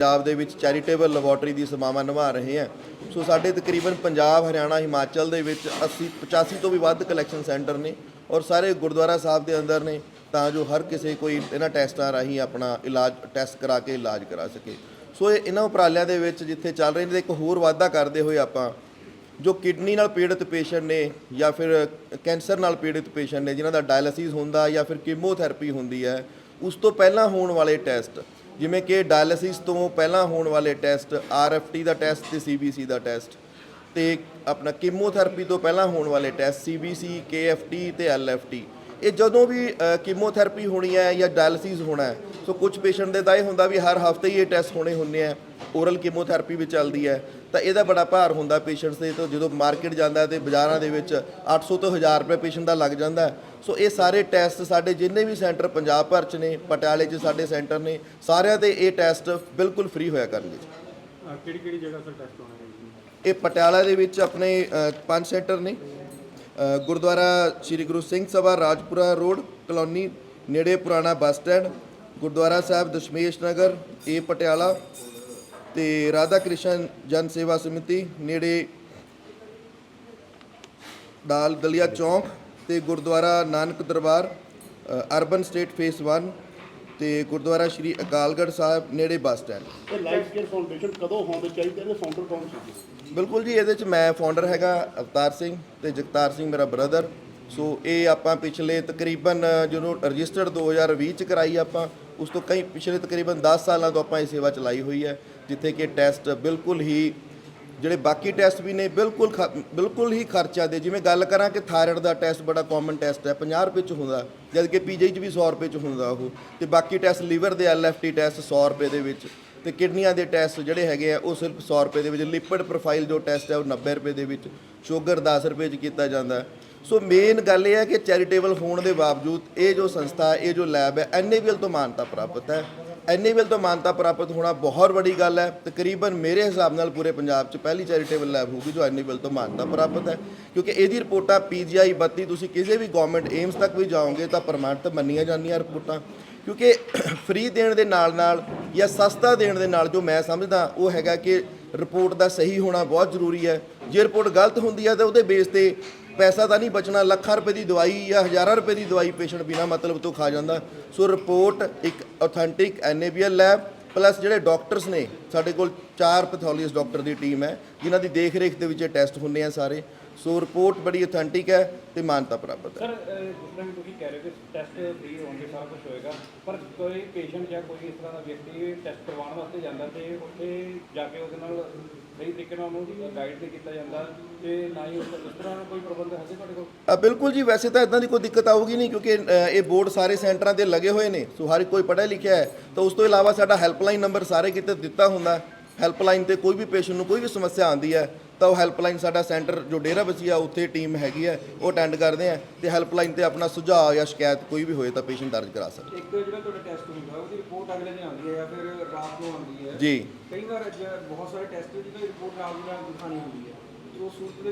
ਪੰਜਾਬ ਦੇ ਵਿੱਚ charitable laboratory ਦੀ ਸੇਵਾਵਾਂ ਨਿਭਾ ਰਹੇ ਹਾਂ। ਸੋ ਸਾਡੇ ਤਕਰੀਬਨ ਪੰਜਾਬ, ਹਰਿਆਣਾ, ਹਿਮਾਚਲ ਦੇ ਵਿੱਚ 80 85 ਤੋਂ ਵੀ ਵੱਧ ਕਲੈਕਸ਼ਨ ਸੈਂਟਰ ਨੇ ਔਰ ਸਾਰੇ ਗੁਰਦੁਆਰਾ ਸਾਹਿਬ ਦੇ ਅੰਦਰ ਨੇ ਤਾਂ ਜੋ ਹਰ ਕਿਸੇ ਕੋਈ ਇਹਨਾਂ ਟੈਸਟਾਂ ਰਾਹੀਂ ਆਪਣਾ ਇਲਾਜ, ਟੈਸਟ ਕਰਾ ਕੇ ਇਲਾਜ ਕਰਾ ਸਕੇ। ਸੋ ਇਹ ਇਹਨਾਂ ਉਪਰਾਲਿਆਂ ਦੇ ਵਿੱਚ ਜਿੱਥੇ ਚੱਲ ਰਹੇ ਨੇ, ਇੱਕ ਹੋਰ ਵਾਅਦਾ ਕਰਦੇ ਹੋਏ ਆਪਾਂ, ਜੋ ਕਿਡਨੀ ਨਾਲ ਪੀੜਤ ਪੇਸ਼ੈਂਟ ਨੇ ਜਾਂ ਫਿਰ ਕੈਂਸਰ ਨਾਲ ਪੀੜਤ ਪੇਸ਼ੈਂਟ ਨੇ, ਜਿਨ੍ਹਾਂ ਦਾ ਡਾਇਲਿਸਿਸ ਹੁੰਦਾ ਜਾਂ ਫਿਰ ਕੀਮੋਥੈਰੇਪੀ ਹੁੰਦੀ ਹੈ, ਉਸ ਤੋਂ ਪਹਿਲਾਂ ਹੋਣ ਵਾਲੇ ਟੈਸਟ। ਜਿਵੇਂ ਕਿ ਡਾਇਲਿਸਿਸ ਤੋਂ ਪਹਿਲਾਂ ਹੋਣ ਵਾਲੇ ਟੈਸਟ ਆਰਐਫਟੀ ਦਾ ਟੈਸਟ ਤੇ ਸੀਬੀਸੀ ਦਾ ਟੈਸਟ ਤੇ ਆਪਣਾ ਕੀਮੋਥੈਰੇਪੀ ਤੋਂ ਪਹਿਲਾਂ ਹੋਣ ਵਾਲੇ ਟੈਸਟ ਸੀਬੀਸੀ ਕੇਐਫਟੀ ਤੇ ਐਲਐਫਟੀ ਇਹ ਜਦੋਂ ਵੀ ਕੀਮੋਥੈਰੇਪੀ ਹੋਣੀ ਹੈ ਜਾਂ ਡਾਇਲਿਸਿਸ ਹੋਣਾ ਹੈ, ਸੋ ਕੁਝ ਪੇਸ਼ੈਂਟ ਦੇ ਤਾਂ ਇਹ ਹੁੰਦਾ ਵੀ ਹਰ ਹਫ਼ਤੇ ਹੀ ਇਹ ਟੈਸਟ ਹੋਣੇ ਹੁੰਦੇ ਆ। ਓਰਲ ਕੀਮੋਥੈਰੇਪੀ ਵੀ ਚੱਲਦੀ ਹੈ ਤਾਂ ਇਹਦਾ ਬੜਾ ਭਾਰ ਹੁੰਦਾ ਪੇਸ਼ੈਂਟਸ ਤੇ ਤਾਂ ਜਦੋਂ ਮਾਰਕੀਟ ਜਾਂਦਾ ਤੇ ਬਾਜ਼ਾਰਾਂ ਦੇ ਵਿੱਚ 800 ਤੋਂ 1000 ਰੁਪਏ ਪੇਸ਼ੈਂਟ ਦਾ ਲੱਗ ਜਾਂਦਾ। ਸੋ ਇਹ ਸਾਰੇ ਟੈਸਟ ਸਾਡੇ ਜਿੰਨੇ ਵੀ ਸੈਂਟਰ ਪੰਜਾਬ ਭਰ ਚ ਨੇ ਪਟਿਆਲੇ 'ਚ ਸਾਡੇ ਸੈਂਟਰ ਨੇ ਸਾਰਿਆਂ ਤੇ ਇਹ ਟੈਸਟ ਬਿਲਕੁਲ ਫ੍ਰੀ ਹੋਇਆ ਕਰਨਗੇ ਕਿਹੜੀ ਕਿਹੜੀ ਜਗ੍ਹਾ ਸਰ ਟੈਸਟ ਹੋਣਾ ਹੈ ਜੀ? ਇਹ ਪਟਿਆਲਾ ਦੇ ਵਿੱਚ ਆਪਣੇ ਪੰਜ ਸੈਂਟਰ ਨੇ। ਗੁਰਦੁਆਰਾ ਸ੍ਰੀ ਗੁਰੂ ਸਿੰਘ ਸਭਾ ਰਾਜਪੁਰਾ ਰੋਡ ਕਲੋਨੀ ਨੇੜੇ ਪੁਰਾਣਾ ਬੱਸ ਸਟੈਂਡ ਗੁਰਦੁਆਰਾ ਸਾਹਿਬ ਦਸ਼ਮੇਸ਼ ਨਗਰ ਇਹ ਪਟਿਆਲਾ। ਤੇ ਰਾਧਾ ਕ੍ਰਿਸ਼ਨ ਜਨ ਸੇਵਾ ਸਮਿਤੀ ਨੇੜੇ ਦਾਲ ਦਲੀਆ ਚੌਂਕ ਤੇ Gurdwara Nanak Darbar Urban Estate Phase 1 ਤੇ ਗੁਰਦੁਆਰਾ ਸ੍ਰੀ ਅਕਾਲਗੜ੍ਹ ਸਾਹਿਬ ਨੇੜੇ ਬੱਸ ਸਟੈਂਡ। ਇਹ ਲਾਈਫ ਕੇਅਰ ਫਾਊਂਡੇਸ਼ਨ ਕਦੋਂ ਹੋਣ ਚਾਹੀਦੇ ਇਹਦੇ ਫਾਊਂਡਰ ਕੌਣ ਸੀ? ਬਿਲਕੁਲ ਜੀ ਇਹਦੇ ਚ ਮੈਂ ਫਾਊਂਡਰ ਹੈਗਾ ਅਵਤਾਰ ਸਿੰਘ ਤੇ ਜਗਤਾਰ ਸਿੰਘ ਮੇਰਾ ਬ੍ਰਦਰ ਸੋ ਇਹ ਆਪਾਂ ਪਿਛਲੇ ਤਕਰੀਬਨ ਜਦੋਂ ਰਜਿਸਟਰਡ 2020 ਚ ਕਰਾਈ ਆਪਾਂ ਉਸ ਤੋਂ ਕਈ ਪਿਛਲੇ ਤਕਰੀਬਨ 10 ਸਾਲਾਂ ਤੋਂ ਆਪਾਂ ਇਹ ਸੇਵਾ ਚਲਾਈ ਹੋਈ ਹੈ। ਜਿੱਥੇ ਕਿ ਟੈਸਟ ਬਿਲਕੁਲ ਹੀ, ਜਿਹੜੇ ਬਾਕੀ ਟੈਸਟ ਵੀ ਨੇ, ਬਿਲਕੁਲ ਖ- ਬਿਲਕੁਲ ਹੀ ਖਰਚਾ ਦੇ। ਜਿਵੇਂ ਗੱਲ ਕਰਾਂ ਕਿ ਥਾਇਰਾਇਡ ਦਾ ਟੈਸਟ ਬੜਾ ਕਾਮਨ ਟੈਸਟ ਹੈ 50 ਰੁਪਏ ਚ ਹੁੰਦਾ, ਜਦ ਕਿ ਪੀਜੀ ਚ ਵੀ 100 ਰੁਪਏ ਚ ਹੁੰਦਾ ਉਹ। ਤੇ ਬਾਕੀ ਟੈਸਟ ਲੀਵਰ ਦੇ ਐਲਐਫਟੀ ਟੈਸਟ 100 ਰੁਪਏ ਦੇ ਵਿੱਚ, ਤੇ ਕਿਡਨੀਆਂ ਦੇ ਟੈਸਟ ਜਿਹੜੇ ਹੈਗੇ ਆ, ਉਹ ਸਿਰਫ 100 ਰੁਪਏ ਦੇ ਵਿੱਚ। ਲਿਪਿਡ ਪ੍ਰੋਫਾਈਲ ਜੋ ਟੈਸਟ ਹੈ, ਉਹ 90 ਰੁਪਏ ਦੇ ਵਿੱਚ ਸ਼ੂਗਰ 10 ਰੁਪਏ ਚ ਕੀਤਾ ਜਾਂਦਾ। ਸੋ ਮੇਨ ਗੱਲ ਇਹ ਹੈ ਕਿ ਚੈਰੀਟੇਬਲ ਹੋਣ ਦੇ ਬਾਵਜੂਦ, ਇਹ ਜੋ ਸੰਸਥਾ, ਇਹ ਜੋ ਲੈਬ ਹੈ ਐਨਏਬੀਐਲ ਤੋਂ ਮਾਨਤਾ ਪ੍ਰਾਪਤ ਹੈ। ਐਨਏਬੀਐਲ ਤੋਂ ਮਾਨਤਾ ਪ੍ਰਾਪਤ ਹੋਣਾ ਬਹੁਤ ਵੱਡੀ ਗੱਲ ਹੈ। ਤਕਰੀਬਨ ਮੇਰੇ ਹਿਸਾਬ ਨਾਲ ਪੂਰੇ ਪੰਜਾਬ 'ਚ ਪਹਿਲੀ ਚੈਰੀਟੇਬਲ ਲੈਬ ਹੋਊਗੀ ਜੋ ਐਨਏਬੀਐਲ ਤੋਂ ਮਾਨਤਾ ਪ੍ਰਾਪਤ ਹੈ। ਕਿਉਂਕਿ ਇਹਦੀ ਰਿਪੋਰਟਾਂ ਪੀਜੀਆਈ 32 ਤੁਸੀਂ ਕਿਸੇ ਵੀ ਗਵਰਨਮੈਂਟ ਏਮਸ ਤੱਕ ਵੀ ਜਾਓਗੇ ਤਾਂ ਪ੍ਰਮਾਣਿਤ ਮੰਨੀਆਂ ਜਾਂਦੀਆਂ ਰਿਪੋਰਟਾਂ। ਕਿਉਂਕਿ ਫ੍ਰੀ ਦੇਣ ਦੇ ਨਾਲ ਨਾਲ ਜਾਂ ਸਸਤਾ ਦੇਣ ਦੇ ਨਾਲ ਜੋ ਮੈਂ ਸਮਝਦਾ, ਉਹ ਹੈਗਾ ਕਿ ਰਿਪੋਰਟ ਦਾ ਸਹੀ ਹੋਣਾ ਬਹੁਤ ਜ਼ਰੂਰੀ ਹੈ। ਜੇ ਰਿਪੋਰਟ ਗਲਤ ਹੁੰਦੀ ਹੈ ਤਾਂ ਉਹਦੇ ਬੇਸ ਤੇ ਪੈਸਾ ਤਾਂ ਨਹੀਂ ਬਚਣਾ, ਲੱਖਾਂ ਰੁਪਏ ਦੀ ਦਵਾਈ ਜਾਂ ਹਜ਼ਾਰਾਂ ਰੁਪਏ ਦੀ ਦਵਾਈ ਪੇਸ਼ੈਂਟ ਬਿਨਾ ਮਤਲਬ ਤੋਂ ਖਾ ਜਾਂਦਾ। ਸੋ ਰਿਪੋਰਟ ਇੱਕ ਆਥੈਂਟਿਕ ਐਨਏਬੀਐਲ ਲੈਬ ਪਲੱਸ ਜਿਹੜੇ ਡਾਕਟਰਸ ਨੇ, ਸਾਡੇ ਕੋਲ ਚਾਰ ਪੈਥੋਲੋਜਿਸਟ ਡਾਕਟਰ ਦੀ ਟੀਮ ਹੈ, ਜਿਨ੍ਹਾਂ ਦੀ ਦੇਖ ਰੇਖ ਦੇ ਵਿੱਚ ਇਹ ਟੈਸਟ ਹੁੰਦੇ ਆ ਸਾਰੇ। ਸੋ ਰਿਪੋਰਟ ਬੜੀ ਆਥੈਂਟਿਕ ਹੈ ਤੇ ਮਾਨਤਾ ਪ੍ਰਾਪਤ ਹੈ। ਸਰ ਕਿ ਤੁਸੀਂ ਕਹਿ ਰਹੇ ਹੋ ਕਿ ਟੈਸਟ ਫ੍ਰੀ ਹੋਣਗੇ ਸਾਰਾ ਕੁਝ ਹੋਏਗਾ ਪਰ ਕੋਈ ਪੇਸ਼ੈਂਟ ਜਾਂ ਕੋਈ ਇਸ ਤਰ੍ਹਾਂ ਦਾ ਵਿਅਕਤੀ ਟੈਸਟ ਕਰਵਾਉਣ ਵਾਸਤੇ ਜਾਂਦਾ ਤੇ ਉੱਥੇ ਜਾ ਕੇ ਉਹਦੇ ਨਾਲ ਸਹੀ ਤਰੀਕੇ ਨਾਲ ਉਹਨੂੰ ਗਾਈਡ ਨਹੀਂ ਕੀਤਾ ਜਾਂਦਾ ਤੇ ਨਾ ਹੀ ਉਸ ਤਰ੍ਹਾਂ ਦਾ ਕੋਈ ਪ੍ਰਬੰਧ ਹੈ ਤੁਹਾਡੇ ਕੋਲ? ਬਿਲਕੁਲ ਜੀ ਵੈਸੇ ਤਾਂ ਇਦਾਂ ਦੀ ਕੋਈ ਦਿੱਕਤ ਆਊਗੀ ਨਹੀਂ ਕਿਉਂਕਿ ਇਹ ਬੋਰਡ ਸਾਰੇ ਸੈਂਟਰਾਂ ਤੇ ਲੱਗੇ ਹੋਏ ਨੇ ਸੋ ਹਰ ਕੋਈ ਪੜ੍ਹਿਆ ਲਿਖਿਆ ਹੈ ਤਾਂ ਉਸ ਤੋਂ ਇਲਾਵਾ ਸਾਡਾ ਹੈਲਪਲਾਈਨ ਨੰਬਰ ਸਾਰੇ ਕਿਤੇ ਦਿੱਤਾ ਹੁੰਦਾ। ਹੈਲਪਲਾਈਨ ਤੇ ਕੋਈ ਵੀ ਪੇਸ਼ੈਂਟ ਨੂੰ ਕੋਈ ਵੀ ਸਮੱਸਿਆ ਆਉਂਦੀ ਹੈ ਤਾਂ ਉਹ ਹੈਲਪਲਾਈਨ ਸਾਡਾ ਸੈਂਟਰ ਜੋ ਡੇਰਾ ਬਸੀਆ ਉੱਥੇ ਟੀਮ ਹੈਗੀ ਹੈ ਉਹ ਅਟੈਂਡ ਕਰਦੇ ਆ ਤੇ ਹੈਲਪਲਾਈਨ ਤੇ ਆਪਣਾ ਸੁਝਾਅ ਜਾਂ ਸ਼ਿਕਾਇਤ ਕੋਈ ਵੀ ਹੋਏ ਤਾਂ ਪੇਸ਼ੈਂਟ ਦਰਜ ਕਰਾ ਸਕਦਾ। ਇੱਕ ਜਿਹੜਾ ਤੁਹਾਡਾ ਟੈਸਟ ਹੁੰਦਾ ਉਹਦੀ ਰਿਪੋਰਟ ਅਗਲੇ ਦਿਨ ਆਉਂਦੀ ਹੈ ਜਾਂ ਫਿਰ ਰਾਤ ਨੂੰ ਆਉਂਦੀ ਹੈ? ਜੀ। ਕਈ ਵਾਰ ਬਹੁਤ ਸਾਰੇ ਟੈਸਟ ਜਿਹਦੀ ਰਿਪੋਰਟ ਰਾਤ ਨੂੰ ਦਿਖਾਣੀ ਹੁੰਦੀ ਹੈ। ਦੇ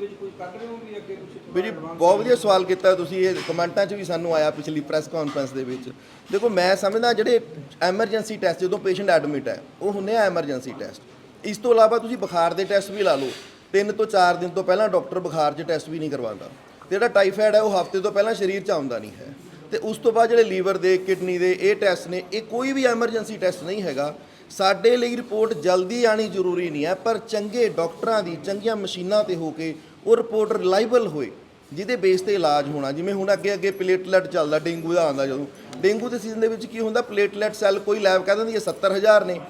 ਵੀਰ ਬਹੁਤ ਵਧੀਆ ਸਵਾਲ ਕੀਤਾ ਤੁਸੀਂ ਇਹ ਕਮੈਂਟਾਂ 'ਚ ਵੀ ਸਾਨੂੰ ਆਇਆ ਪਿਛਲੀ ਪ੍ਰੈਸ ਕਾਨਫਰੰਸ ਦੇ ਵਿੱਚ। ਦੇਖੋ ਮੈਂ ਸਮਝਦਾ ਜਿਹੜੇ ਐਮਰਜੈਂਸੀ ਟੈਸਟ ਜਦੋਂ ਪੇਸ਼ੈਂਟ ਐਡਮਿਟ ਹੈ ਉਹ ਹੁੰਦੇ ਆ ਐਮਰਜੈਂਸੀ ਟੈਸਟ ਇਸ ਤੋਂ ਇਲਾਵਾ ਤੁਸੀਂ ਬੁਖਾਰ ਦੇ ਟੈਸਟ ਵੀ ਲਾ ਲਓ। ਤਿੰਨ ਤੋਂ ਚਾਰ ਦਿਨ ਤੋਂ ਪਹਿਲਾਂ ਡਾਕਟਰ ਬੁਖਾਰ 'ਚ ਟੈਸਟ ਵੀ ਨਹੀਂ ਕਰਵਾਉਂਦਾ। ਤੇ ਜਿਹੜਾ ਟਾਈਫਾਇਡ ਹੈ, ਉਹ ਹਫ਼ਤੇ ਤੋਂ ਪਹਿਲਾਂ ਸਰੀਰ 'ਚ ਆਉਂਦਾ ਨਹੀਂ ਹੈ। ਤੇ ਉਸ ਤੋਂ ਬਾਅਦ ਜਿਹੜੇ ਲੀਵਰ ਦੇ, ਕਿਡਨੀ ਦੇ ਇਹ ਟੈਸਟ ਨੇ, ਇਹ ਕੋਈ ਵੀ ਐਮਰਜੈਂਸੀ ਟੈਸਟ ਨਹੀਂ ਹੈਗਾ। ਸਾਡੇ ਲਈ ਰਿਪੋਰਟ ਜਲਦੀ ਆਣੀ ਜ਼ਰੂਰੀ ਨਹੀਂ ਹੈ, ਪਰ ਚੰਗੇ ਡਾਕਟਰਾਂ ਦੀ, ਚੰਗੀਆਂ ਮਸ਼ੀਨਾਂ ਤੇ ਹੋ ਕੇ ਉਹ ਰਿਪੋਰਟ ਰਿਲਾਈਬਲ ਹੋਏ, ਜਿਹਦੇ ਬੇਸ ਤੇ ਇਲਾਜ ਹੋਣਾ। ਜਿਵੇਂ ਹੁਣ ਅੱਗੇ ਅੱਗੇ ਪਲੇਟਲੈਟ ਚੱਲਦਾ, ਡੇਂਗੂ ਦਾ ਆਉਂਦਾ ਜਦੋਂ। ਡੇਂਗੂ ਦੇ ਸੀਜ਼ਨ ਦੇ ਵਿੱਚ ਕੀ ਹੁੰਦਾ, ਪਲੇਟਲੈਟ ਸੈੱਲ ਕੋਈ ਲੈਬ ਕਹਿ ਦਿੰਦੀ ਹੈ 70000 ਨੇ।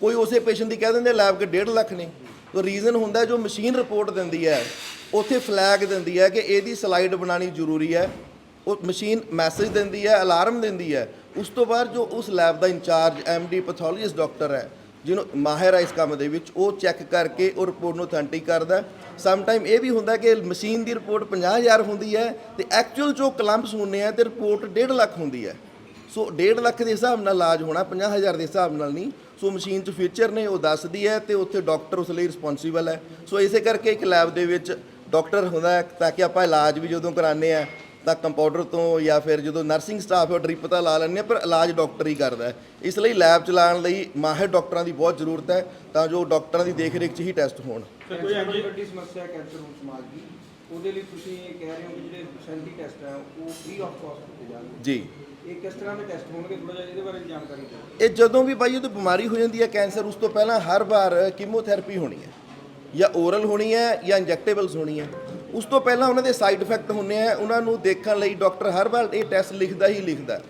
ਕੋਈ ਉਸੇ ਪੇਸ਼ੈਂਟ ਦੀ ਕਹਿ ਦਿੰਦੇ ਲੈਬ ਕੇ 1.5 ਲੱਖ ਨੇ। ਤੋ ਰੀਜ਼ਨ ਹੁੰਦਾ ਜੋ ਮਸ਼ੀਨ ਰਿਪੋਰਟ ਦਿੰਦੀ ਹੈ, ਉੱਥੇ ਫਲੈਗ ਦਿੰਦੀ ਹੈ ਕਿ ਇਹਦੀ ਸਲਾਈਡ ਬਣਾਉਣੀ ਜ਼ਰੂਰੀ ਹੈ। ਉਹ ਮਸ਼ੀਨ ਮੈਸੇਜ ਦਿੰਦੀ ਹੈ ਅਲਾਰਮ ਦਿੰਦੀ ਹੈ। ਉਸ ਤੋਂ ਬਾਅਦ ਜੋ ਉਸ lab the in charge the pathologist doctor ਹੈ, ਜਿਹਨੂੰ ਮਾਹਿਰ ਹੈ ਇਸ ਕੰਮ ਦੇ ਵਿੱਚ, ਉਹ ਚੈੱਕ ਕਰਕੇ ਉਹ ਰਿਪੋਰਟ ਨੂੰ ਅਥੈਂਟਿਕ ਕਰਦਾ ਸਮ ਟਾਈਮ ਇਹ ਵੀ ਹੁੰਦਾ ਕਿ ਮਸ਼ੀਨ ਦੀ ਰਿਪੋਰਟ 50000 ਹੁੰਦੀ ਹੈ ਤੇ ਐਕਚੁਅਲ ਜੋ ਕਲੰਪਸ ਹੁੰਦੇ ਆ, ਤੇ ਰਿਪੋਰਟ 1.5 ਲੱਖ ਹੁੰਦੀ ਹੈ। ਸੋ 1.5 ਲੱਖ ਦੇ ਹਿਸਾਬ ਨਾਲ ਇਲਾਜ ਹੋਣਾ 50000 ਦੇ ਹਿਸਾਬ ਨਾਲ ਨਹੀਂ ਸੋ ਮਸ਼ੀਨ 'ਚ ਫੀਚਰ ਨੇ ਉਹ ਦੱਸਦੀ ਹੈ ਤੇ ਉੱਥੇ ਡਾਕਟਰ ਉਸ ਲਈ ਰਿਸਪੌਂਸੀਬਲ ਹੈ। ਸੋ ਇਸੇ ਕਰਕੇ ਇੱਕ ਲੈਬ ਦੇ ਵਿੱਚ ਡਾਕਟਰ ਹੁੰਦਾ ਹੈ ਤਾਂ ਕਿ ਆਪਾਂ ਇਲਾਜ ਵੀ ਜਦੋਂ ਕਰਾਉਂਦੇ ਆ ਤਾਂ ਕੰਪਾਊਂਡਰ ਤੋਂ ਜਾਂ ਫਿਰ ਜਦੋਂ ਨਰਸਿੰਗ ਸਟਾਫ ਹੈ ਉਹ ਡ੍ਰਿਪ ਤਾਂ ਲਾ ਲੈਂਦੇ ਆ ਪਰ ਇਲਾਜ ਡਾਕਟਰ ਹੀ ਕਰਦਾ ਹੈ। ਇਸ ਲਈ ਲੈਬ ਚਲਾਉਣ ਲਈ ਮਾਹਿਰ ਡਾਕਟਰਾਂ ਦੀ ਬਹੁਤ ਜ਼ਰੂਰਤ ਹੈ ਤਾਂ ਜੋ ਡਾਕਟਰਾਂ ਦੀ ਦੇਖ-ਰੇਖ 'ਚ ਹੀ ਟੈਸਟ ਹੋਣ। ਕੋਈ ਬੜੀ ਵੱਡੀ ਸਮੱਸਿਆ ਕੈਂਸਰ ਹੁਣ ਸਮਾਜ ਦੀ। ਉਹਦੇ ਲਈ ਤੁਸੀਂ ਇਹ ਕਹਿ ਰਹੇ ਹੋ ਕਿ ਜਿਹੜੇ ਸੈਂਟੀ ਟੈਸਟ ਹੈ ਉਹ ਫ੍ਰੀ ਆਫ ਕਾਸਟ ਕੀਤੇ ਜਾਣਗੇ ਜੀ। ਇਹ ਕਿਸ ਤਰ੍ਹਾਂ ਦੇ ਟੈਸਟ ਹੋਣਗੇ? ਥੋੜਾ ਜਿਹਾ ਇਹਦੇ ਬਾਰੇ ਜਾਣਕਾਰੀ ਦਿਓ। ਇਹ ਜਦੋਂ ਵੀ ਬਾਈ ਉਹਦੀ ਬਿਮਾਰੀ ਹੋ ਜਾਂਦੀ ਹੈ, ਕੈਂਸਰ, ਉਸ ਤੋਂ ਪਹਿਲਾਂ ਹਰ ਵਾਰ ਕੀਮੋਥੈਰੇਪੀ ਹੋਣੀ ਹੈ, ਜਾਂ ਓਰਲ ਹੋਣੀ ਹੈ, ਜਾਂ ਇੰਜੈਕਟੇਬਲਸ ਹੋਣੀ ਹੈ। ਉਸ ਤੋਂ ਪਹਿਲਾਂ ਉਹਨਾਂ ਦੇ ਸਾਈਡ ਇਫੈਕਟ ਹੁੰਦੇ ਆ ਉਹਨਾਂ ਨੂੰ ਦੇਖਣ ਲਈ ਡਾਕਟਰ ਹਰ ਵਾਰ ਇਹ ਟੈਸਟ ਲਿਖਦਾ ਹੀ ਲਿਖਦਾ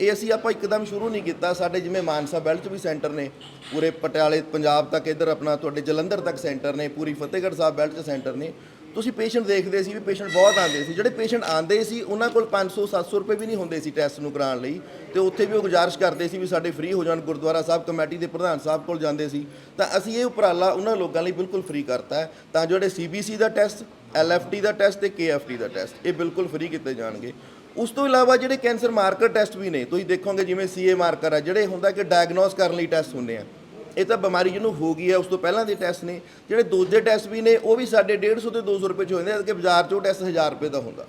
ਇਹ ਅਸੀਂ ਆਪਾਂ ਇੱਕਦਮ ਸ਼ੁਰੂ ਨਹੀਂ ਕੀਤਾ, ਸਾਡੇ ਜਿਵੇਂ ਮਾਨਸਾ ਬੈਲਟ 'ਚ ਵੀ ਸੈਂਟਰ ਨੇ, ਪੂਰੇ ਪਟਿਆਲੇ, ਪੰਜਾਬ ਤੱਕ ਇੱਧਰ ਆਪਣਾ, ਤੁਹਾਡੇ ਜਲੰਧਰ ਤੱਕ ਸੈਂਟਰ ਨੇ, ਪੂਰੀ ਫਤਿਹਗੜ੍ਹ ਸਾਹਿਬ ਬੈਲਟ 'ਚ ਸੈਂਟਰ ਨੇ ਤੁਸੀਂ ਪੇਸ਼ੈਂਟ ਦੇਖਦੇ ਸੀ ਵੀ ਪੇਸ਼ੈਂਟ ਬਹੁਤ ਆਉਂਦੇ ਸੀ। ਜਿਹੜੇ ਪੇਸ਼ੈਂਟ ਆਉਂਦੇ ਸੀ, ਉਹਨਾਂ ਕੋਲ 500 700 ਰੁਪਏ ਵੀ ਨਹੀਂ ਹੁੰਦੇ ਸੀ ਟੈਸਟ ਨੂੰ ਕਰਾਉਣ ਲਈ। ਤੇ ਉੱਥੇ ਵੀ ਉਹ ਗੁਜ਼ਾਰਿਸ਼ ਕਰਦੇ ਸੀ ਵੀ ਸਾਡੇ ਫ੍ਰੀ ਹੋ ਜਾਣ। ਗੁਰਦੁਆਰਾ ਸਾਹਿਬ ਕਮੇਟੀ ਦੇ ਪ੍ਰਧਾਨ ਸਾਹਿਬ ਕੋਲ ਜਾਂਦੇ ਸੀ। ਤਾਂ ਅਸੀਂ ਇਹ ਉਪਰਾਲਾ ਉਹਨਾਂ ਲੋਕਾਂ ਲਈ ਬਿਲਕੁਲ ਫ੍ਰੀ ਕਰਤਾ ਹੈ। ਤਾਂ ਜਿਹੜੇ ਸੀਬੀਸੀ ਦਾ ਟੈਸਟ ਐਲਐਫਟੀ ਦਾ ਟੈਸਟ ਤੇ ਕੇਐਫਟੀ ਦਾ ਟੈਸਟ ਇਹ ਬਿਲਕੁਲ ਫ੍ਰੀ ਕੀਤੇ ਜਾਣਗੇ। ਉਸ ਤੋਂ ਇਲਾਵਾ ਜਿਹੜੇ ਕੈਂਸਰ ਮਾਰਕਰ ਟੈਸਟ ਵੀ ਨੇ, ਤੁਸੀਂ ਦੇਖੋਗੇ ਜਿਵੇਂ ਸੀਏ ਮਾਰਕਰ ਆ, ਜਿਹੜੇ ਹੁੰਦਾ ਕਿ ਡਾਇਗਨੋਸ ਕਰਨ ਲਈ ਟੈਸਟ ਹੁੰਦੇ ਆ। ਇਹ ਤਾਂ ਬਿਮਾਰੀ ਜਿਹਨੂੰ ਹੋ ਗਈ ਹੈ, ਉਸ ਤੋਂ ਪਹਿਲਾਂ ਦੇ ਟੈਸਟ ਨੇ। ਜਿਹੜੇ ਦੂਜੇ ਟੈਸਟ ਵੀ ਨੇ, ਉਹ ਵੀ ਸਾਡੇ 150 ਤੇ 200 ਰੁਪਏ ਚ ਹੋ ਜਾਂਦੇ ਆ ਕਿ ਬਾਜ਼ਾਰ 'ਚ ਉਹ ਟੈਸਟ 1000 ਰੁਪਏ ਦਾ ਹੁੰਦਾ।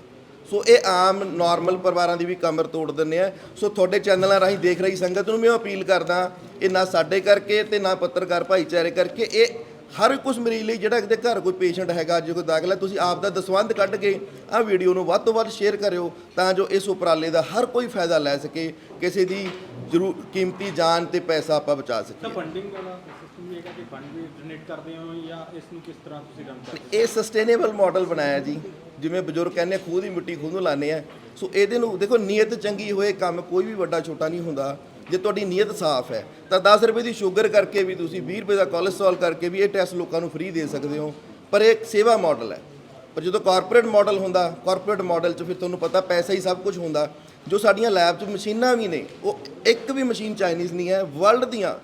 ਸੋ ਇਹ ਆਮ ਨਾਰਮਲ ਪਰਿਵਾਰਾਂ ਦੀ ਵੀ ਕਮਰ ਤੋੜ ਦਿੰਦੇ ਆ। ਸੋ ਤੁਹਾਡੇ ਚੈਨਲਾਂ ਰਾਹੀਂ ਦੇਖ ਰਹੀ ਸੰਗਤ ਨੂੰ ਮੈਂ ਅਪੀਲ ਕਰਦਾ, ਇਹ ਨਾ ਸਾਡੇ ਕਰਕੇ ਤੇ ਨਾ ਪੱਤਰਕਾਰ ਭਾਈਚਾਰੇ ਕਰਕੇ, ਇਹ ਹਰ ਕੁਝ ਮਰੀਜ਼ ਲਈ ਜਿਹੜਾ ਕਿਤੇ ਘਰ ਕੋਈ ਪੇਸ਼ੈਂਟ ਹੈਗਾ ਜੇ ਕੋਈ ਦਾਖਲਾ ਤੁਸੀਂ ਆਪ ਦਾ ਦਸਵੰਧ ਕੱਢ ਕੇ ਆਹ ਵੀਡੀਓ ਨੂੰ ਵੱਧ ਤੋਂ ਵੱਧ ਸ਼ੇਅਰ ਕਰਿਓ ਤਾਂ ਜੋ ਇਸ ਉਪਰਾਲੇ ਦਾ ਹਰ ਕੋਈ ਫਾਇਦਾ ਲੈ ਸਕੇ ਕਿਸੇ ਦੀ ਜ਼ਰੂਰ ਕੀਮਤੀ ਜਾਨ ਤੇ ਪੈਸਾ ਆਪਾਂ ਬਚਾ ਸਕੀਏ। ਤਾਂ ਫੰਡਿੰਗ ਵਾਲਾ ਸਿਸਟਮ ਵੀ ਹੈਗਾ ਕਿ ਫੰਡ ਵੀ ਜਨਰੇਟ ਕਰਦੇ ਹੋ ਜਾਂ ਇਸ ਨੂੰ ਕਿਸ ਤਰ੍ਹਾਂ ਤੁਸੀਂ ਰਨ ਕਰਦੇ ਇਹ ਸਸਟੇਨੇਬਲ ਮਾਡਲ ਬਣਾਇਆ ਜੀ ਜਿਵੇਂ ਬਜ਼ੁਰਗ ਕਹਿੰਦੇ ਖੂਹ ਦੀ ਮਿੱਟੀ ਖੂਹ ਨੂੰ ਲਾਉਂਦੇ ਆ। ਸੋ ਇਹਦੇ ਨੂੰ ਦੇਖੋ ਨੀਅਤ ਚੰਗੀ ਹੋਏ ਕੰਮ ਕੋਈ ਵੀ ਵੱਡਾ ਛੋਟਾ ਨਹੀਂ ਹੁੰਦਾ। ਜੇ ਤੁਹਾਡੀ ਨੀਅਤ ਸਾਫ਼ ਹੈ, ਤਾਂ 10 ਰੁਪਏ ਦੀ ਸ਼ੂਗਰ ਕਰਕੇ ਵੀ ਤੁਸੀਂ 20 ਰੁਪਏ ਦਾ ਕੋਲੇਸਟ੍ਰੋਲ ਕਰਕੇ ਵੀ ਇਹ ਟੈਸਟ ਲੋਕਾਂ ਨੂੰ ਫ੍ਰੀ ਦੇ ਸਕਦੇ ਹੋ। ਪਰ ਇਹ ਸੇਵਾ ਮਾਡਲ ਹੈ। ਪਰ ਜਦੋਂ ਕਾਰਪੋਰੇਟ ਮਾਡਲ ਹੁੰਦਾ ਕਾਰਪੋਰੇਟ ਮਾਡਲ 'ਚ ਫਿਰ ਤੁਹਾਨੂੰ ਪਤਾ ਪੈਸਾ ਹੀ ਸਭ ਕੁਝ ਹੁੰਦਾ। ਜੋ ਸਾਡੀਆਂ ਲੈਬ 'ਚ ਮਸ਼ੀਨਾਂ ਵੀ ਨੇ, ਉਹ ਇੱਕ ਵੀ ਮਸ਼ੀਨ ਚਾਈਨੀਜ਼ ਨਹੀਂ ਹੈ ਵਰਲਡ ਦੀਆਂ,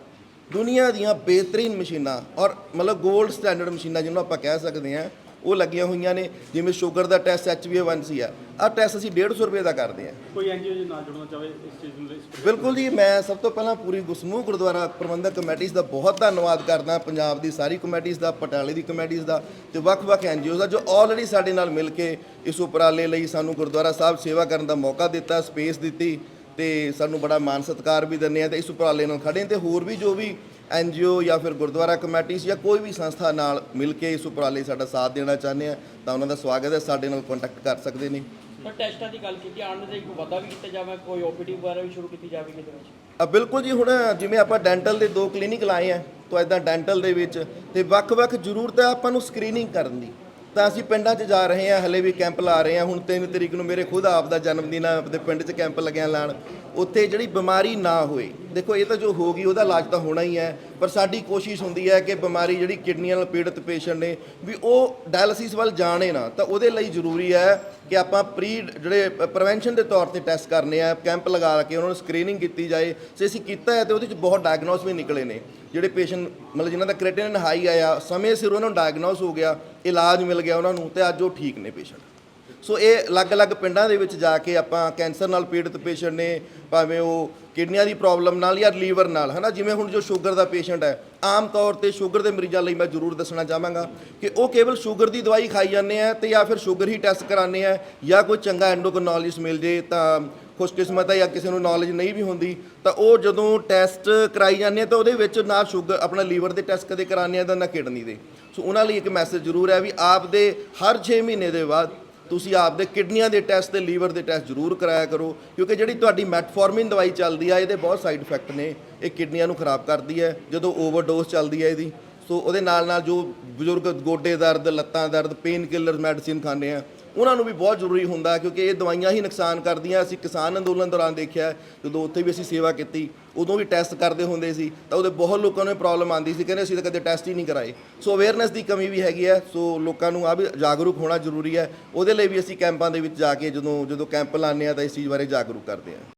ਦੁਨੀਆ ਦੀਆਂ ਬਿਹਤਰੀਨ ਮਸ਼ੀਨਾਂ ਔਰ ਮਤਲਬ 골ਡ ਸਟੈਂਡਰਡ ਮਸ਼ੀਨਾਂ ਜਿਹਨੂੰ ਆਪਾਂ ਕਹਿ ਸਕਦੇ ਹਾਂ ਉਹ ਲੱਗੀਆਂ ਹੋਈਆਂ ਨੇ ਜਿਵੇਂ ਸ਼ੂਗਰ ਦਾ ਟੈਸਟ HbA1c ਆ। ਆਹ ਟੈਸਟ ਅਸੀਂ 150 ਰੁਪਏ ਦਾ ਕਰਦੇ ਹਾਂ। ਕੋਈ ਐਨਜੀਓ ਜੇ ਨਾਲ ਜੁੜਨਾ ਚਾਹੇ ਇਸ ਚੀਜ਼ ਨੂੰ ਬਿਲਕੁਲ ਜੀ ਮੈਂ ਸਭ ਤੋਂ ਪਹਿਲਾਂ ਪੂਰੀ ਗੁਸਮੂਹ ਗੁਰਦੁਆਰਾ ਪ੍ਰਬੰਧਕ ਕਮੇਟੀਆਂ ਦਾ ਬਹੁਤ ਧੰਨਵਾਦ ਕਰਦਾ ਪੰਜਾਬ ਦੀ ਸਾਰੀ ਕਮੇਟੀਆਂ ਦਾ ਪਟਿਆਲੇ ਦੀ ਕਮੇਟੀਆਂ ਦਾ ਤੇ ਵੱਖ-ਵੱਖ ਐਨਜੀਓਜ਼ ਦਾ ਜੋ ਆਲਰੇਡੀ ਸਾਡੇ ਨਾਲ ਮਿਲ ਕੇ ਇਸ ਉਪਰਾਲੇ ਲਈ ਸਾਨੂੰ ਗੁਰਦੁਆਰਾ ਸਾਹਿਬ ਸੇਵਾ ਕਰਨ ਦਾ ਮੌਕਾ ਦਿੱਤਾ ਸਪੇਸ ਦਿੱਤੀ ਤੇ ਸਾਨੂੰ ਬੜਾ ਮਾਣ ਸਤਿਕਾਰ ਵੀ ਦਿੰਦੇ ਆ ਤੇ ਇਸ ਉਪਰਾਲੇ ਨਾਲ ਖੜੇ ਤੇ ਹੋਰ ਵੀ ਜੋ ਵੀ ਐਨਜੀਓ ਜਾਂ ਫਿਰ ਗੁਰਦੁਆਰਾ ਕਮੇਟੀਆਂ ਜਾਂ ਕੋਈ ਵੀ ਸੰਸਥਾ ਨਾਲ ਮਿਲ ਕੇ ਇਸ ਉਪਰਾਲੇ ਸਾਡਾ ਸਾਥ ਦੇਣਾ ਚਾਹੁੰਦੇ ਆ ਤਾਂ ਉਹਨਾਂ ਦਾ ਸਵਾਗਤ ਹੈ ਸਾਡੇ ਨਾਲ ਕੰਟੈਕਟ ਕਰ ਸਕਦੇ ਨੇ। ਤਾਂ ਟੈਸਟਾਂ ਦੀ ਗੱਲ ਕੀਤੀ ਆਉਣ ਦੇ ਕੋਈ ਵਾਧਾ ਵੀ ਕੀਤਾ ਜਾਵੇ ਕੋਈ ਓਪੀਡੀ ਵਗੈਰਾ ਵੀ ਸ਼ੁਰੂ ਕੀਤੀ ਜਾਵੇ ਕਿਤੇ ਵਿੱਚ? ਆ ਬਿਲਕੁਲ ਜੀ ਹੁਣ ਜਿਵੇਂ ਆਪਾਂ ਡੈਂਟਲ ਦੇ ਦੋ ਕਲੀਨਿਕ ਲਾਏ ਆ ਤਾਂ ਇਦਾਂ ਡੈਂਟਲ ਦੇ ਵਿੱਚ ਤੇ ਵੱਖ-ਵੱਖ ਜ਼ਰੂਰਤ ਹੈ ਆਪਾਂ ਨੂੰ ਸਕਰੀਨਿੰਗ ਕਰਨ ਦੀ। ਤਾਂ ਅਸੀਂ ਪਿੰਡਾਂ 'ਚ ਜਾ ਰਹੇ ਹਾਂ, ਹਲੇ ਵੀ ਕੈਂਪ ਲਾ ਰਹੇ ਹਾਂ। ਹੁਣ 3 ਤਰੀਕ ਨੂੰ ਮੇਰੇ ਖੁਦ ਆਪ ਦਾ ਜਨਮ ਦਿਨ ਆ ਆਪਣੇ ਪਿੰਡ 'ਚ ਕੈਂਪ ਲੱਗਿਆ ਲਾਣ। ਉੱਥੇ ਜਿਹੜੀ ਬਿਮਾਰੀ ਨਾ ਹੋਏ। ਦੇਖੋ, ਇਹ ਤਾਂ ਜੋ ਹੋ ਗਈ, ਉਹਦਾ ਇਲਾਜ ਤਾਂ ਹੋਣਾ ਹੀ ਹੈ। ਪਰ ਸਾਡੀ ਕੋਸ਼ਿਸ਼ ਹੁੰਦੀ ਹੈ ਕਿ ਬਿਮਾਰੀ ਜਿਹੜੀ ਕਿਡਨੀਆਂ ਨਾਲ ਪੀੜਤ ਪੇਸ਼ੈਂਟ ਨੇ, ਵੀ ਉਹ ਡਾਇਲਿਸਿਸ ਵੱਲ ਜਾਣੇ ਨਾ। ਤਾਂ ਉਹਦੇ ਲਈ ਜ਼ਰੂਰੀ ਹੈ ਕਿ ਆਪਾਂ ਪ੍ਰੀ ਜਿਹੜੇ ਪ੍ਰੀਵੈਂਸ਼ਨ ਦੇ ਤੌਰ ਤੇ ਟੈਸਟ ਕਰਨੇ ਆ, ਕੈਂਪ ਲਗਾ ਕੇ ਉਹਨਾਂ ਨੂੰ ਸਕਰੀਨਿੰਗ ਕੀਤੀ ਜਾਏ। ਤੇ ਅਸੀਂ ਕੀਤਾ ਹੈ, ਤੇ ਉਹਦੇ ਵਿੱਚ ਬਹੁਤ ਡਾਇਗਨੋਸ ਵੀ ਨਿਕਲੇ ਨੇ। ਜਿਹੜੇ ਪੇਸ਼ੈਂਟ ਮਤਲਬ ਜਿਨ੍ਹਾਂ ਦਾ ਕ੍ਰੀਟਿਨਿਨ ਹਾਈ ਆਇਆ, ਸਮੇਂ ਸਿਰ ਉਹਨਾਂ ਨੂੰ ਡਾਇਗਨੋਸ ਹੋ ਗਿਆ, ਇਲਾਜ ਮਿਲ ਗਿਆ ਉਹਨਾਂ ਨੂੰ ਤੇ ਅੱਜ ਉਹ ਠੀਕ ਨੇ ਪੇਸ਼ੈਂਟ ਸੋ ਇਹ ਅਲੱਗ-ਅਲੱਗ ਪਿੰਡਾਂ ਦੇ ਵਿੱਚ ਜਾ ਕੇ ਆਪਾਂ ਕੈਂਸਰ ਨਾਲ ਪੀੜਤ ਪੇਸ਼ੈਂਟ ਨੇ, ਭਾਵੇਂ ਉਹ ਕਿਡਨੀਆਂ ਦੀ ਪ੍ਰੋਬਲਮ ਨਾਲ ਜਾਂ ਲੀਵਰ ਨਾਲ, ਹਨਾ? ਜਿਵੇਂ ਹੁਣ ਜੋ ਸ਼ੂਗਰ ਦਾ ਪੇਸ਼ੈਂਟ ਹੈ, ਆਮ ਤੌਰ ਤੇ ਸ਼ੂਗਰ ਦੇ ਮਰੀਜ਼ਾਂ ਲਈ ਮੈਂ ਜ਼ਰੂਰ ਦੱਸਣਾ ਚਾਹਾਂਗਾ ਕਿ ਉਹ ਕੇਵਲ ਸ਼ੂਗਰ ਦੀ ਦਵਾਈ ਖਾਈ ਜਾਂਦੇ ਆ ਤੇ ਜਾਂ ਫਿਰ ਸ਼ੂਗਰ ਹੀ ਟੈਸਟ ਕਰਾਉਂਦੇ ਆ ਜਾਂ ਕੋਈ ਚੰਗਾ ਐਂਡੋਕ੍ਰੋਨੋਲੋਜਿਸਟ ਮਿਲ ਜੇ ਤਾਂ ਖੁਸ਼ਕਿਸਮਤ ਹੈ ਜਾਂ ਕਿਸੇ ਨੂੰ ਨੌਲੇਜ ਨਹੀਂ ਵੀ ਹੁੰਦੀ, ਤਾਂ ਉਹ ਜਦੋਂ ਟੈਸਟ ਕਰਾਈ ਜਾਂਦੇ ਆ ਤਾਂ ਉਹਦੇ ਵਿੱਚ ਨਾ ਸ਼ੂਗਰ ਆਪਣਾ ਲੀਵਰ ਦੇ ਟੈਸਟ ਕਦੇ ਕਰਾਉਂਦੇ ਆ ਤਾਂ ਨਾ ਕਿਡਨੀ ਦੇ। ਸੋ ਉਹਨਾਂ ਲਈ ਇੱਕ ਮੈਸੇਜ ਜ਼ਰੂਰ ਹੈ ਵੀ ਆਪ ਦੇ ਹਰ 6 ਮਹੀਨੇ ਦੇ ਬਾਅਦ ਤੁਸੀਂ ਆਪਦੇ ਕਿਡਨੀਆਂ ਦੇ ਟੈਸਟ ਤੇ ਲੀਵਰ ਦੇ ਟੈਸਟ ਜ਼ਰੂਰ ਕਰਾਇਆ ਕਰੋ, ਕਿਉਂਕਿ ਜਿਹੜੀ ਤੁਹਾਡੀ ਮੈਟਫੋਰਮਿਨ ਦਵਾਈ ਚੱਲਦੀ ਆ, ਇਹਦੇ ਬਹੁਤ ਸਾਈਡ ਇਫੈਕਟ ਨੇ। ਇਹ ਕਿਡਨੀਆਂ ਨੂੰ ਖਰਾਬ ਕਰਦੀ ਹੈ, ਜਦੋਂ ਓਵਰਡੋਜ਼ ਚੱਲਦੀ ਹੈ ਇਹਦੀ। ਸੋ ਉਹਦੇ ਨਾਲ ਨਾਲ ਜੋ ਬਜ਼ੁਰਗ ਗੋਡੇ ਦਰਦ, ਲੱਤਾਂ ਦਰਦ ਪੇਨ ਕਿਲਰ ਮੈਡੀਸਿਨ ਖਾਂਦੇ ਆ ਉਹਨਾਂ ਨੂੰ ਵੀ ਬਹੁਤ ਜ਼ਰੂਰੀ ਹੁੰਦਾ ਕਿਉਂਕਿ ਇਹ ਦਵਾਈਆਂ ਹੀ ਨੁਕਸਾਨ ਕਰਦੀਆਂ। ਅਸੀਂ ਕਿਸਾਨ ਅੰਦੋਲਨ ਦੌਰਾਨ ਦੇਖਿਆ, ਜਦੋਂ ਉੱਥੇ ਵੀ ਅਸੀਂ ਸੇਵਾ ਕੀਤੀ, ਉਦੋਂ ਵੀ ਟੈਸਟ ਕਰਦੇ ਹੁੰਦੇ ਸੀ, ਤਾਂ ਉਹਦੇ ਬਹੁਤ ਲੋਕਾਂ ਨੂੰ ਪ੍ਰੋਬਲਮ ਆਉਂਦੀ ਸੀ, ਕਹਿੰਦੇ ਅਸੀਂ ਤਾਂ ਕਦੇ ਟੈਸਟ ਹੀ ਨਹੀਂ ਕਰਾਏ। ਸੋ ਅਵੇਅਰਨੈਸ ਦੀ ਕਮੀ ਵੀ ਹੈਗੀ ਹੈ, ਸੋ ਲੋਕਾਂ ਨੂੰ ਆ ਵੀ ਜਾਗਰੂਕ ਹੋਣਾ ਜ਼ਰੂਰੀ ਹੈ। ਉਹਦੇ ਲਈ ਵੀ ਅਸੀਂ ਕੈਂਪਾਂ ਦੇ ਵਿੱਚ ਜਾ ਕੇ ਜਦੋਂ ਜਦੋਂ ਕੈਂਪ ਲਾਉਂਦੇ ਆ ਤਾਂ ਇਸ ਚੀਜ਼ ਬਾਰੇ ਜਾਗਰੂਕ ਕਰਦੇ ਆ